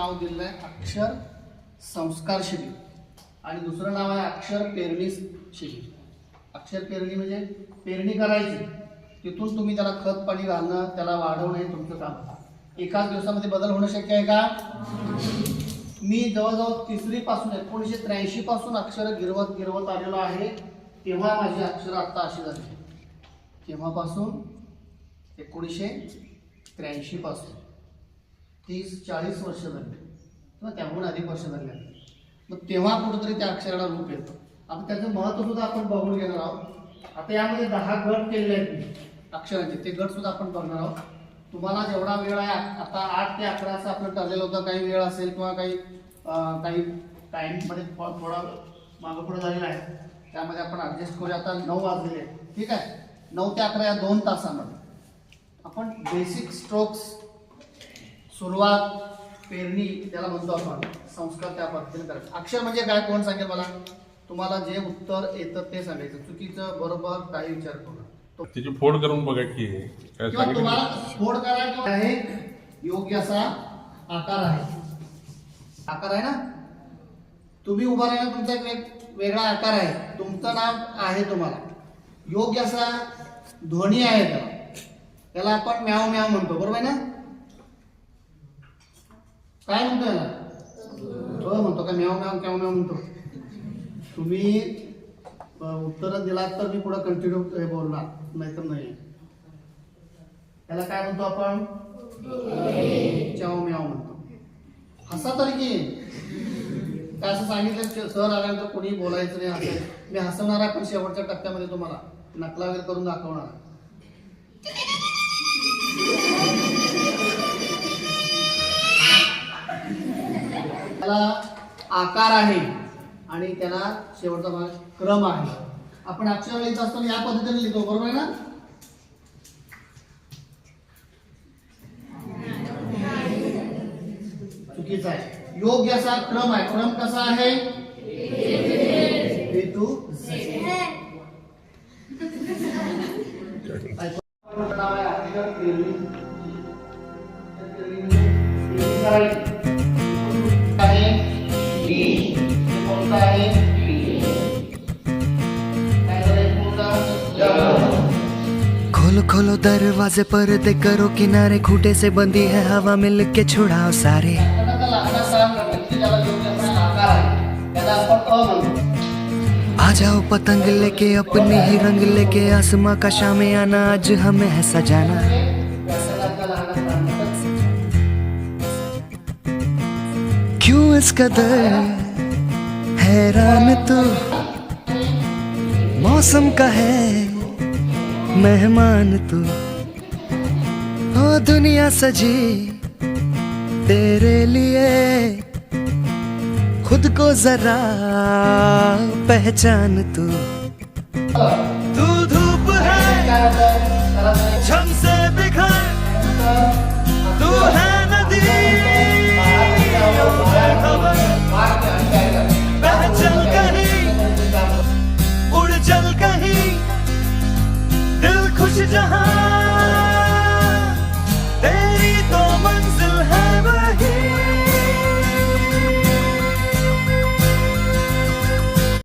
नाव दिलेलं आहे अक्षर संस्कार शिबिर आणि दुसरं नाव आहे अक्षर पेरणी शिबिर अक्षर पेरणी म्हणजे पेरणी करायची. तिथून तुम्ही त्याला खत पाणी घालणं त्याला वाढवणं हे तुमचं काम. एकाच दिवसामध्ये बदल होणं शक्य आहे का? मी जवळजवळ तिसरी पासून एकोणीसशे त्र्याऐंशी पासून अक्षर गिरवत गिरवत आलेलो आहे. तेव्हा माझी अक्षर आत्ता अशी झाली. तेव्हापासून एकोणीसशे त्र्याऐंशी पासून तीस चाळीस वर्ष झाली. किंवा त्याहून अधिक वर्ष झाली. आहेत. मग तेव्हा कुठंतरी त्या अक्षराला रूप येतं. आता त्याचं महत्त्व सुद्धा आपण बघून घेणार आहोत. आता यामध्ये दहा गट केलेले आहेत अक्षरांचे. ते गट सुद्धा आपण बघणार आहोत. तुम्हाला जेवढा वेळ आहे आता आठ ते अकरा असं आपलं ठरलेलं होतं. काही वेळ असेल किंवा काही काही टाईममध्ये थोडा मागं पुढे झालेला आहे. त्यामध्ये आपण ॲडजस्ट करूया. आता नऊ वाजलेले आहेत. ठीक आहे? नऊ ते अकरा या दोन तासामध्ये. आपण बेसिक स्ट्रोक्स सुरुवात पेरणी त्याला म्हणतो आपण संस्कार त्या पद्धतीने करायचे. अक्षर म्हणजे काय? कोण सांगेल मला? तुम्हाला जे उत्तर येतं ते सांगायचं. चुकीचं बरोबर काही विचार करू त्याची फोड करून बघा की तुम्हाला फोड करा किंवा आहे योग्य असा आकार आहे. आकार आहे ना? तुम्ही उभा राहिला तुमचा एक वेग- वेगळा आकार आहे. तुमचं नाव आहे तुम्हाला. योग्य असा ध्वनी आहे त्याला. त्याला आपण म्याव म्याव म्हणतो. बरोबर आहे ना? काय म्हणतो म्हणतो का म्याव म्याव क्याव म्याव म्हणतो. तुम्ही उत्तर दिलात तर मी पुढे कंटिन्यू बोलणार नाहीतर नाही. त्याला काय म्हणतो आपण? च्याव म्याव म्हणतो. हसा तरी की. काय असं सांगितलं सर आल्यानंतर कोणी बोलायचं नाही असं. मी हसवणार आहे पण शेवटच्या टप्प्यामध्ये तुम्हाला नकला वगैरे करून दाखवणार आहे. त्याला आकार आहे आणि त्याला शेवटचा भाग क्रम आहे. आपण अक्षर लिहित असताना या पद्धतीने लिहितो बरोबर आहे ना? चुकीचा आहे. योग्य असा क्रम आहे. क्रम कसा आहे? A to खोलो खोलो दरवाजे पर दे करो किनारे खूटे से बंदी है हवा मिल के छुड़ाओ सारे। आ जाओ पतंग लेके, अपने ही रंग लेके, आसमां का शामे आना आज हमें है सजाना। क्यों इस कदर हैरान तू? मौसम का है मेहमान तू। ओ, दुनिया सजी तेरे लिए खुद को जरा पहचान तू।